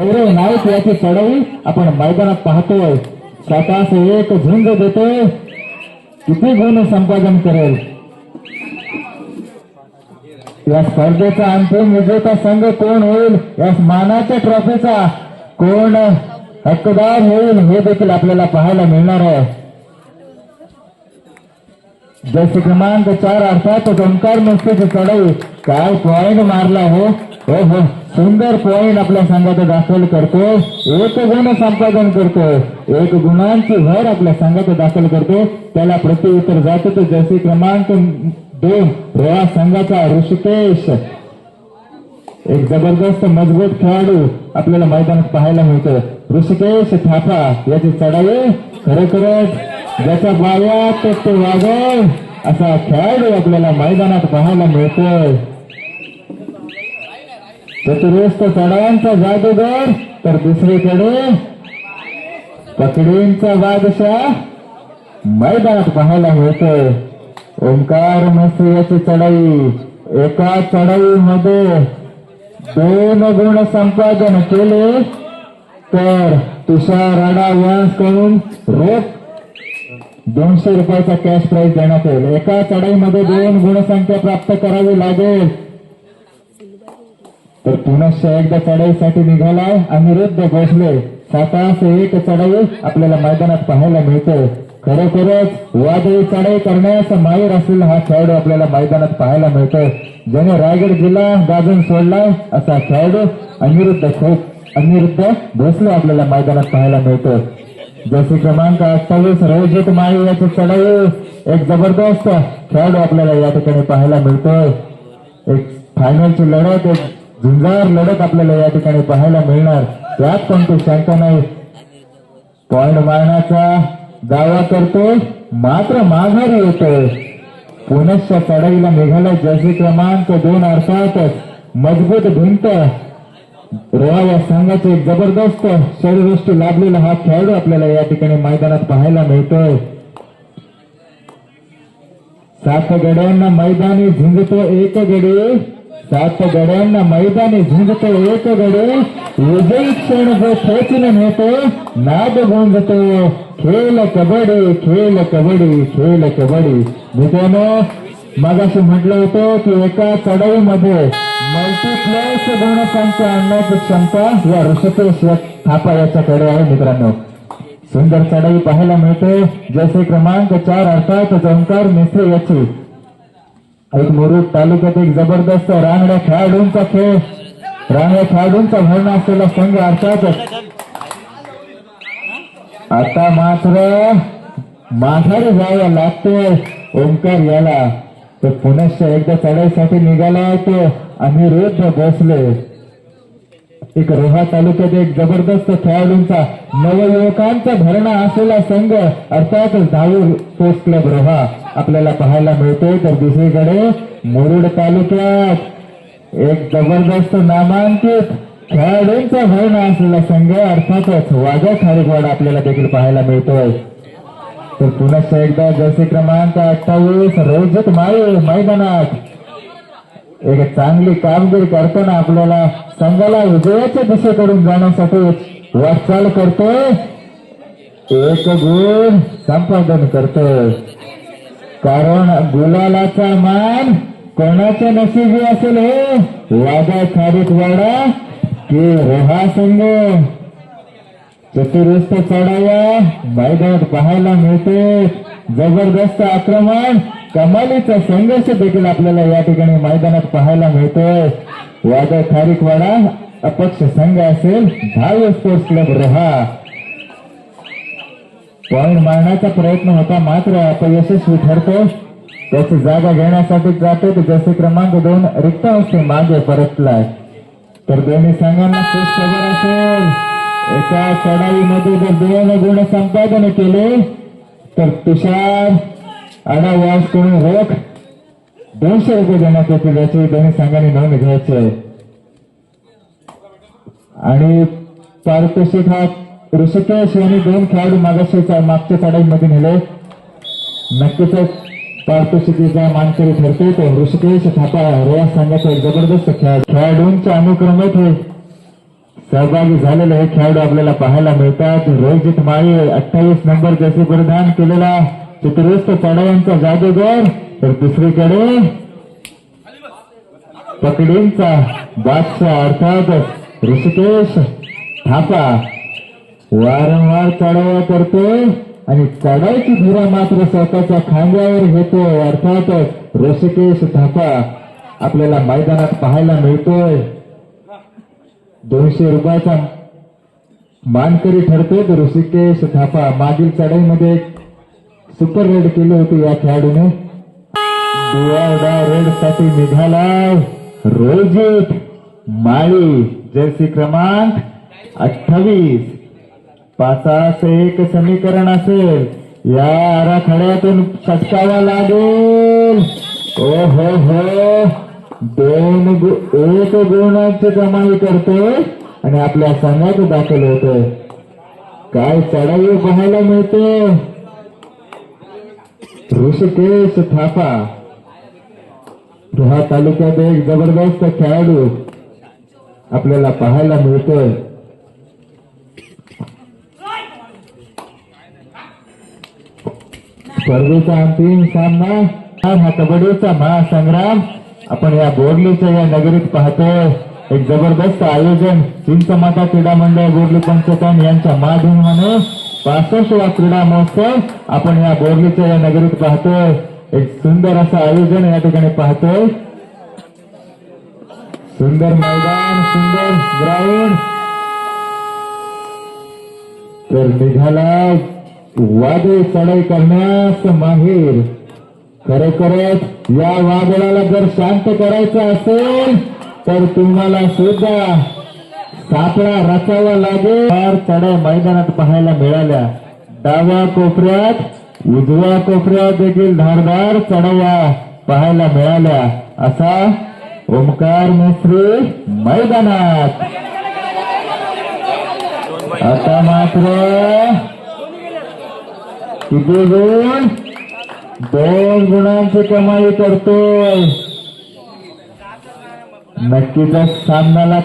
गौरव नाईक याची चढाई आपण मैदानात पाहतोय. स्वतःच एक झुंज देतोय. किती गुण संपादन करेल. या स्पर्धेचा अंतिम विजेता संघ कोण होईल? या मानाच्या ट्रॉफीचा कोण हक्कदार होईल? हे देखील आपल्याला पाहायला मिळणार आहे. जसे क्रमांक चार अर्थात ओंकार नुसतीची चढाई काय पॉइंट मारला हो? हो हो सुंदर पॉईंट आपल्या संघाचा दाखल करतो एक गुण संपादन करतो एक गुणांची भर आपल्या संघात दाखल करतो त्याला प्रत्युत्तर जातो तो जसे क्रमांक दोन रोहा संघाचा ऋषिकेश. एक जबरदस्त मजबूत खेळाडू आपल्याला मैदानात पाहायला मिळतो ऋषिकेश थापा याची चढाई खरोखरच ज्याच्या बाव्यात तो वागव असा खेळाडू आपल्याला मैदानात पाहायला मिळतोय. चतुर्वेस्त चढावांचा जादूगर. तर दुसरीकडे पकडींचा बादशाह मैदानात पाहायला मिळतोय ओंकार मस्त्री चढाई. एका चढाईमध्ये दोन गुण संपादन केले. तर तुषार राडा वंश करून रोख दोनशे रुपयाचा कॅश प्राइज देण्यात येईल. एका चढाईमध्ये दोन गुणसंख्या प्राप्त करावी लागेल. तर पुनश्च एकदा चढाईसाठी निघालाय. अनिरुद्ध भोसले सातास एक चढाई आपल्याला मैदानात पाहायला मिळते खरोखरच वादळी चढाई करण्यास माहीर असलेला हा खेळाडू आपल्याला मैदानात पाहायला मिळतो ज्याने रायगड जिल्हा गाजून सोडलाय असा खेळाडू अनिरुद्ध खोप अनिरुद्ध भोसले आपल्याला मैदानात पाहायला मिळतो जसे क्रमांक अठ्ठावीस रोजित माळी याची चढाई. एक जबरदस्त खेळाडू आपल्याला या ठिकाणी पाहायला मिळतोय. एक फायनलची लढत एक झुंजार लढत आपल्याला या ठिकाणी पाहायला मिळणार. त्यात कोणती शंका नाही. पॉइंट मारण्याचा दावा करतोय. मात्र माघारी येतो पुनश्च चढाईला निघाला जसे क्रमांक दोन अर्थातच. मजबूत भिंत. रोहा या संघाचे जबरदस्त शरीरवृष्टी लाभलेला हा खेळाडू आपल्याला या ठिकाणी मैदानात पाहायला मिळतोय. सात गड्यांना मैदानी झुंजतो एक गडी. सात गड्यांना मैदानी झुंजतो एक गडे. विजयी क्षण जो खेचून नेतो नाद गुंजतो. खेळ कबड्डी खेळ कबड्डी खेळ कबड्डी. मित्रांनो मगाशी म्हटलं होतं की एका चढाईमध्ये मल्टीप्लेक्स गुणसंख्या आणण्याची क्षमता या ऋषिकेश या थापा याच्याकडे आहे मित्रांनो. सुंदर चढाई पाहायला मिळते. जसे क्रमांक चार अर्थात ओंकार मिस्त्री याची. एक मुरुड तालुक्यात एक जबरदस्त रांगड्या खेळाडूंचा खेळ. रांगड्या खेळाडूंचा भरणा असलेला संघ अर्थातच. आता मात्र माघारी जायला लागतोय ओंकार याला. तर पुनश्च एकदा चढाईसाठी निघाला तो अनिरुद्ध बसले एक रोहा तालुक्यात एक जबरदस्त खेळाडूंचा नवयुवकांचा भरणा असलेला संघ अर्थातच धावूर स्पोर्ट्स क्लब रोहा आपल्याला पाहायला मिळतोय तर दुसरीकडे मुरुड तालुक्यात एक जबरदस्त नामांकित खेळाडूंचा भरणा असलेला संघ अर्थातच वाघा खारीकवाडा आपल्याला देखील पाहायला मिळतोय. तर पुनश्च एकदा जर्सी क्रमांक अठ्ठावीस रोजत माळी मैदानात एक चांगली कामगिरी करताना आपल्याला संघाला विजयाच्या दिशेकडून जाण्यासाठी वाटचाल करतोय. एक गुण संपादन करतोय. कारण गुलालाचा मान कोणाच्या नशिबी असेल हे? वादा खारीत वाडा की रोहा संघ. चतुरुस्त चढाया मैदानात पाहायला मिळते जबरदस्त आक्रमण. कमालीचा संघर्ष देखील आपल्याला या ठिकाणी मैदानात पाहायला मिळतोय. वादा खारिकवाडा अपक्ष संघ असेल धाव स्पोर्ट्स क्लब रोहा. पॉइंट मारण्याचा प्रयत्न होता मात्र अपयशस्वी ठरतो. त्याची जागा घेण्यासाठी जातो. तर जसे क्रमांक दोन रिक्त असते मागे परतलाय. तर दोन्ही संघांना खुश खबर असेल. एका चढाईमध्ये जर दोन गुण संपादन केले तर तुषार आडा वास करून रोख दोनशे रुपये देण्यात येतील याची दोन्ही संघांनी नोंद घ्यायची आहे. आणि पारितोषिक हा ऋषिकेश यांनी दोन खेळाडू मागाशीच्या मागच्या चढाईमध्ये नेले. नक्कीच पारितोषिकीचा मानकरी ठरतो तो ऋषिकेश थापा रोया संघाचा एक जबरदस्त खेळ खेळाडूंच्या अनुक्रमात हे सहभागी झालेले हे खेळाडू आपल्याला पाहायला मिळतात. रोहित माळी अठ्ठावीस नंबर जसे परिधान केलेला चित्रुस्त चढायांचा जादूगर तर दुसरीकडे पकडींचा बादशाह अर्थात ऋषिकेश थापा. वारंवार चढावा करतोय आणि चढायची धुरा मात्र स्वतःच्या खांद्यावर घेतो अर्थातच ऋषिकेश थापा. आपल्याला मैदानात पाहायला मिळतोय. दोनशे रुपयाचा मानकरी ठरतो ऋषिकेश थापा. मागील चढाईमध्ये सुपर रेड केले होते या खेळाडूने. रेडसाठी निघालाय रोजित माळी जर्सी क्रमांक अठ्ठावीस. पाच एक समीकरण असेल. या आराखड्यातून सटकावा लागेल. ओ हो हो. दोन गु- एक गुणांची कमाई करतोय आणि आपल्या संघात दाखल होतोय. काय चढाई पाहायला मिळते? ऋषिकेश थापा. रोहा तालुक्यात एक जबरदस्त खेळाडू आपल्याला पाहायला मिळतोय. स्पर्धेचा अंतिम सामना हा कबड्डीचा महासंग्राम. आपण या बोर्लीच्या या नगरीत पाहतोय एक जबरदस्त आयोजन चिंचमाता क्रीडा मंडळ बोर्ली पंचकन यांच्या माध्यमाने पासष्टवा क्रीडा महोत्सव. आपण या बोर्लीच्या या नगरीत पाहतोय. एक सुंदर असं आयोजन या ठिकाणी पाहतोय. सुंदर मैदान सुंदर ग्राउंड तर निघाला वादे चढाई करण्यास माहीर. खरोखरच या वादळाला जर शांत करायचं असेल तर तुम्हाला सुद्धा सापळा रचावा लागेल. फार चढ्या मैदानात पाहायला मिळाल्या. डाव्या कोपऱ्यात उजव्या कोपऱ्यात देखील धारदार चढवा पाहायला मिळाल्या. असा ओमकार मिस्त्री मैदानात. आता मात्र किती गुण? दोन गुणांची कमाई करतोय. नक्कीच सामनाला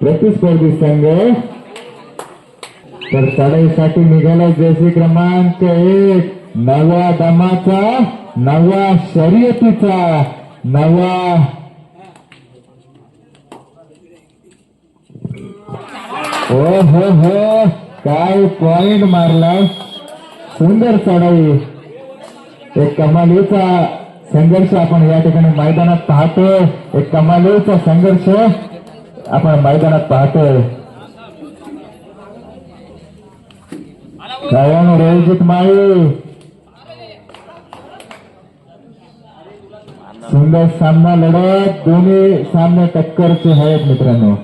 प्रतिस्पर्धी संघ. तर चढाईसाठी निघाला जैसे क्रमांक एक. नवा दमाचा नवा शर्यतीचा नवा हो हो हो. काय पॉइंट मारला? सुंदर चढाई. एक कमालीचा संघर्ष आपण या ठिकाणी मैदानात पाहतोय एक कमालीचा संघर्ष. आपण मैदानात पाहतोय. कारण रोहित माळी. सुंदर सामना लढत दोन्ही सामने टक्करचे आहेत मित्रांनो.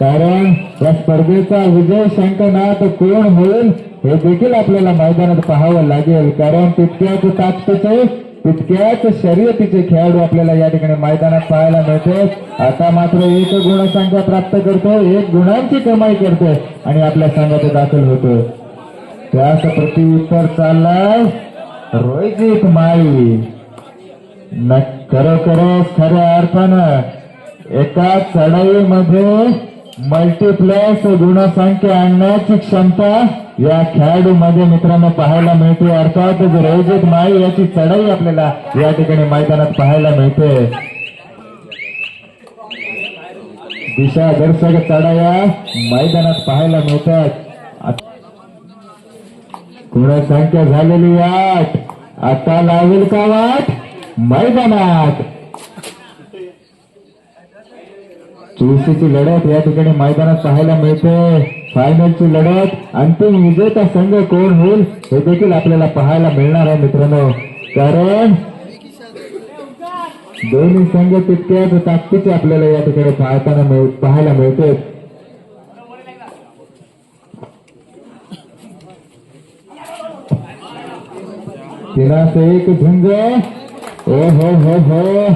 कारण या स्पर्धेचा विजय शंकनाथ कोण होईल हे देखील आपल्याला मैदानात पाहावं लागेल. कारण तितक्याच ताकदीचे तितक्याच शर्यतीचे खेळाडू आपल्याला या ठिकाणी मैदानात पाहायला मिळते आता मात्र एक गुण गुणसंख्या प्राप्त करतो एक गुणांची कमाई करतोय आणि आपल्या संघात दाखल होतो त्यास प्रत्युत्तर चाललाय रोहित माळी. न खरोखरच खऱ्या अर्थानं एका चढाईमध्ये मल्टीप्लेक्स गुणसंख्या आणण्याची क्षमता या खेळाडूमध्ये मित्रांनो पाहायला मिळते. अर्थात रोजित माई याची चढाई आपल्याला या ठिकाणी मैदानात पाहायला मिळते. दिशा दर्शक चढाया मैदानात पाहायला मिळतात. गुणसंख्या झालेली आठ. आता लावेल का वाट? मैदानात. चुरशीची लढत या ठिकाणी मैदानात पाहायला मिळते. फायनलची लढत अंतिम विजेता संघ कोण होईल हे देखील आपल्याला पाहायला मिळणार आहे मित्रांनो. कारण दोन्ही संघ तितक्याच ताकदीचे आपल्याला या ठिकाणी पाहताना पाहायला मिळते. तिनास एक झुंज. ओ हो हो हो.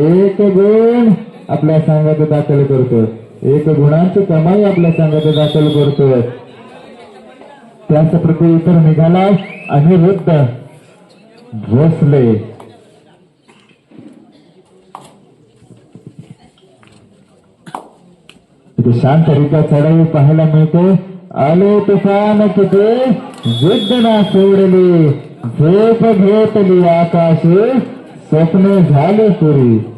एक गुण. आपल्या संघात दाखल करतोय. एक गुणांची कमाई आपल्या संघात दाखल करतोय. त्याच प्रती उत्तर निघाला अनिरुद्ध भोसले. शांत रिका चढाई पाहायला मिळते. आले तुफान किती? जिद्द ना सोडली. झोप घेतली आकाश. स्वप्ने झाले पुरी.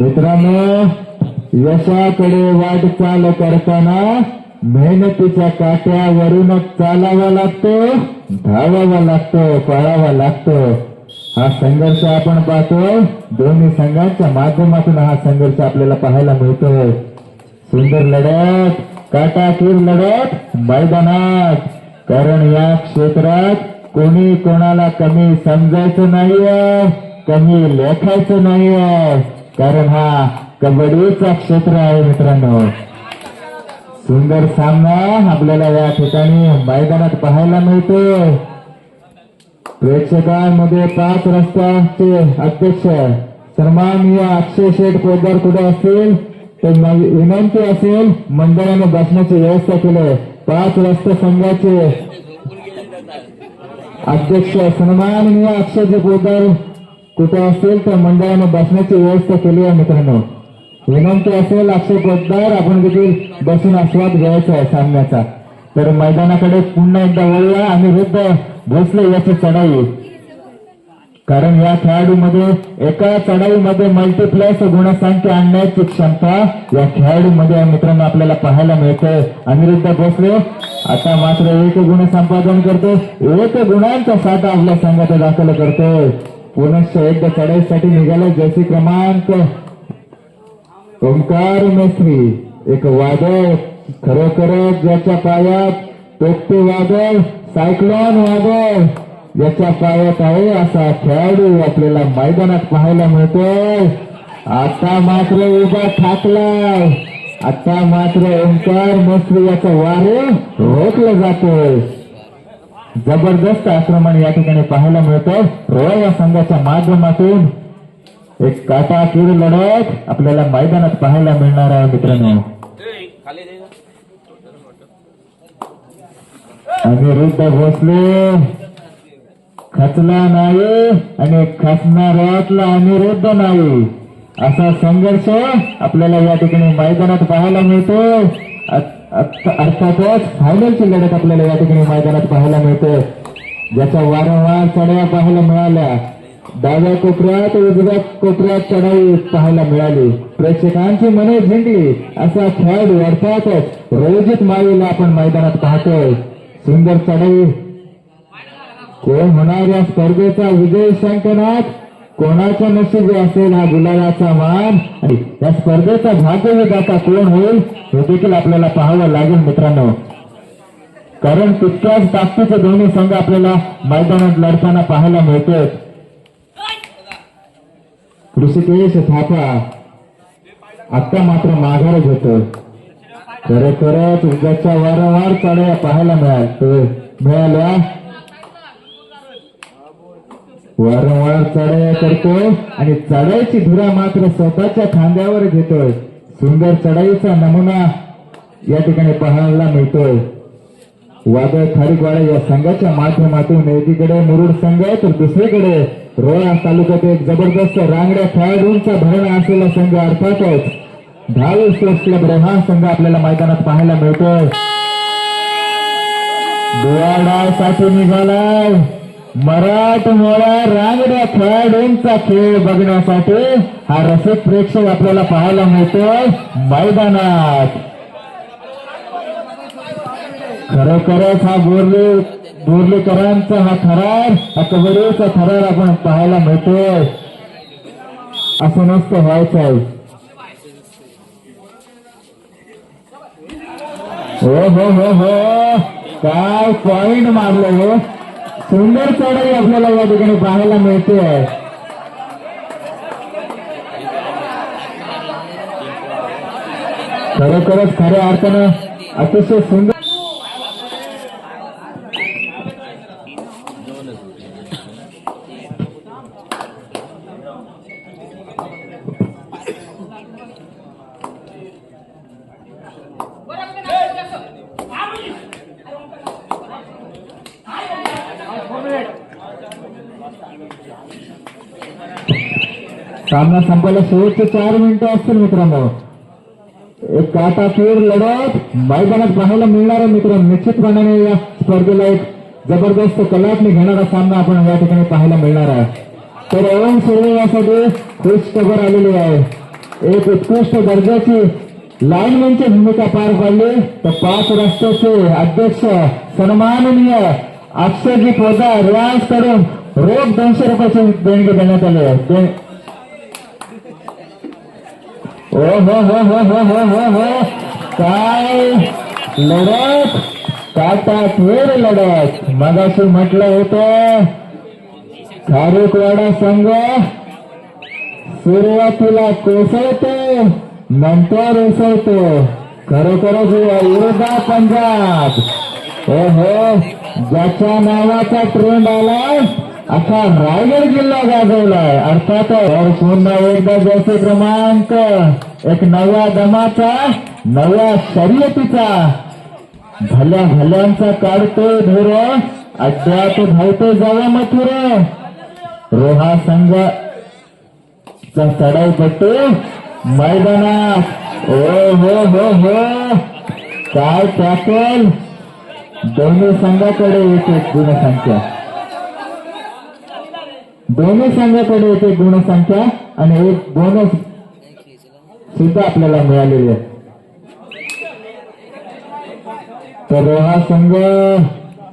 मित्रांनो यशाकडे वाटचाल करताना मेहनतीच्या काट्यावरूनच चालावा लागतो धावावा लागतो पळावा लागतो. हा संघर्ष आपण पाहतो. दोन्ही संघांच्या माध्यमातून हा संघर्ष आपल्याला पाहायला मिळतोय सुंदर लढत काटाकीर लढत मैदानात. कारण या क्षेत्रात कोणी कोणाला कमी समजायचं नाहीये कमी लेखायचं नाहीये. कारण हा कबड्डीचा क्षेत्र आहे मित्रांनो. सुंदर सामना आपल्याला या ठिकाणी मैदानात पाहायला मिळतो. प्रेक्षकांमध्ये पाच रस्त्याचे अध्यक्ष सन्माननीय अक्षय शेठ पोदार कुठे असतील? तर विनंती असेल मंडळाने बसण्याची व्यवस्था केली. पाच रस्ते संघाचे अध्यक्ष सन्माननीय अक्षयजी पोदार कुठे असेल तर मंडळाने बसण्याची व्यवस्था केली आहे मित्रांनो. विनंती असेल अक्षय पोदार आपण देखील बसून आस्वाद घ्यायचा आहे सामन्याचा. तर मैदानाकडे पुन्हा एकदा वळूया आणि वृद्ध भोसले याची चढाई. कारण या खेळाडूमध्ये एका चढाईमध्ये मल्टीप्लेस गुणसंख्या आणण्याची क्षमता या खेळाडूमध्ये मित्रांनो आपल्याला पाहायला मिळते. अनिरुद्ध भोसले आता मात्र एक गुण संपादन करतो. एक गुणांचा साठा आपल्या संघात दाखल करतोय. पुनश्च एकदा चढाईसाठी निघाला जर्सी क्रमांक. ओंकार मेस्त्री एक वादळ खरोखरच ज्याच्या पायात तोक्ते वादळ सायक्लॉन वादळ याच्या पायात आहे असा खेळाडू आपल्याला मैदानात पाहायला मिळतोय. आता मात्र उभा ठाकलाय आता मात्र ओंकार मेस्त्री याचा वारे रोखला जातोय. जबरदस्त आक्रमण या ठिकाणी पाहायला मिळतं रोया या संघाच्या माध्यमातून एक काटाकीर लढत आपल्याला मैदानात पाहायला मिळणार आहे मित्रांनो. अनिरुद्ध भोसले खचला नाही आणि खचणाऱ्यातला अनिरुद्ध नाही. असा संघर्ष आपल्याला या ठिकाणी मैदानात पाहायला मिळतो अर्थातच फायनलची लढत आपल्याला या ठिकाणी मैदानात पाहायला मिळते. ज्याचा वारंवार चढाया पाहायला मिळाल्या डाव्या कोपऱ्यात उजव्या कोपऱ्यात चढाई पाहायला मिळाली. प्रेक्षकांची मने जिंकली. असा खेळाडू अर्थातच रोजित माळीला आपण मैदानात पाहतोय. सुंदर चढाई. कोण होणार या स्पर्धेचा विजय शंकनाथ कोणाच्या नशिबी असेल हा गुलालाचा मान? आणि त्या स्पर्धेचा भाग्यविधाता कोण होईल? हे देखील आपल्याला पाहावं लागेल मित्रांनो. कारण तितक्याच ताकदीचे दोन्ही संघ आपल्याला मैदानात लढताना पाहायला मिळतोय. ऋषिकेश थापा. आता मात्र माघार घेतो. खरोखरच उद्याच्या वारंवार चढ्या पाहायला मिळाल मिळाल्या. वारंवार चढाया करतोय आणि चढाईची धुरा मात्र स्वतःच्या खांद्यावर घेतोय. सुंदर चढाईचा नमुना या ठिकाणी पाहायला मिळतोय. वादळ खारीकवाडा या संघाच्या माध्यमातून एकीकडे मुरुड संघ तर दुसरीकडे रोळा तालुक्यात एक जबरदस्त रांगड्या खेळाडूंचा भरणा असलेला संघ अर्थातच दहावी स्पोर्ट्स क्लब रोहा संघ आपल्याला मैदानात पाहायला मिळतोय. साठी निघालाय. मराठमोळा रांगड्या खेळाडूंचा खेळ बघण्यासाठी हा रसिक प्रेक्षक आपल्याला पाहायला मिळतोय. मैदानात. खरोखरच हा बोरले बोरलेकरांचा हा थरार हा कबड्डीचा थरार आपण पाहायला मिळतोय. असं नसतं व्हायचं आहे. हो हो हो हो. काय पॉइंट मारलं हो. सुंदर चढाई आपल्याला या ठिकाणी पाहायला मिळते. आहे खरोखरच खऱ्या अर्थानं अतिशय सुंदर सामना संपायला शेवटचे चार मिनिटं असतील मित्रांनो. एक काटाकीर लढत मैदानात पाहायला मिळणार आहे मित्र निश्चितपणाने या स्पर्धेला एक जबरदस्त कलाटणी घेणारा सामना आपण या ठिकाणी पाहायला मिळणार आहे. तर ओम सुर्वे यासाठी खुश खबर आलेली आहे. एक उत्कृष्ट दर्जाची लाईनमॅनची भूमिका पार पाडली. तर पाच रस्त्याचे अध्यक्ष सन्माननीय अक्षयजी पोदार करून रोख दोनशे रुपयाची देणगी देण्यात आली ओ हो हो हो हो हो हो हो काय लढत? काटात वेळ लढत. मगाशी म्हटलं होतं खारेकवाडा संघ सुरुवातीला कोसळतो नंतर उसळतो. खरोखरच विरोधा पंजाब. हो हो ज्याच्या नावाचा ट्रेंड आला असा रायगड जिल्हा गाजवलाय. अर्थात पुन्हा एकदा जसे क्रमांक. एक नव्या दमाचा नव्या शर्यतीचा. भल्या भल्यांचा काढतोय धुर अड्ड्यात धावतो जावा मथुर. रोहा संघ चा चढाई पट्टू मैदानात. ओ हो हो हो. काय टॅकल? दोन्ही संघाकडे एक एक गुणसंख्या दोन्ही संघाकडे येते गुणसंख्या आणि एक बोनस सुद्धा आपल्याला मिळालेली आहे. तर हा संघ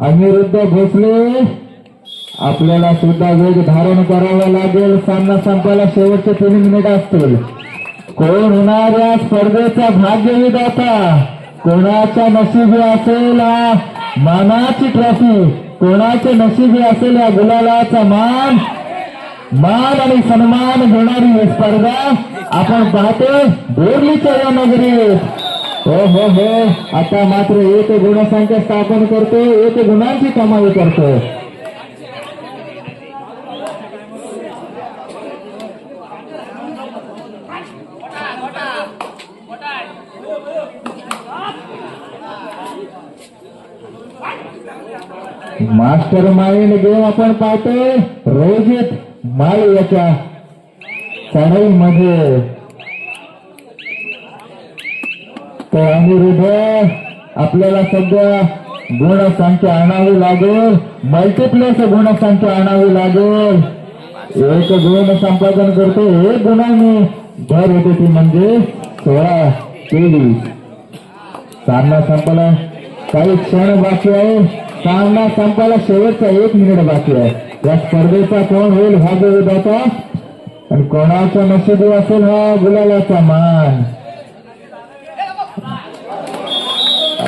अनिरुद्ध भोसले आपल्याला सुद्धा वेग धारण करावा लागेल. सामना संपायला शेवटचे तीन मिनिट असतील. कोण होणार या स्पर्धेचा भाग्यविधाता? कोणाच्या नशिबी असेल मानाची ट्रॉफी कोणाचे नशिबी असेल या गुलालाचा मान? मान आणि सन्मान घेणारी स्पर्धा. आपण पाहतो, बोरलीच्या या नगरीत. हो हो हो आता मात्र एक गुणसंख्या स्थापन करतो, एक गुणांची कमाई करतो. मास्टर माइंड गेम आपण पाहतोय रोहित माळी याच्या चढाईमध्ये. तर अनिरुद्ध आपल्याला सध्या गुणसंख्या आणावी लागेल. मल्टिप्लेस गुणसंख्या आणावी लागेल. एक गुण संपादन करतो. एक गुणाने भर होते ती म्हणजे सोळा तेवीस सामना संपला. काही क्षण बाकी आहे. सामना संपायला शेवटचा एक मिनिट बाकी आहे. या स्पर्धेचा कोण होईल भाग्यविधाचा आणि कोणाच्या नशिबी असेल हा गुलालाचा मान?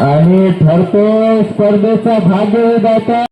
आणि ठरतो स्पर्धेचा भाग्यविधाता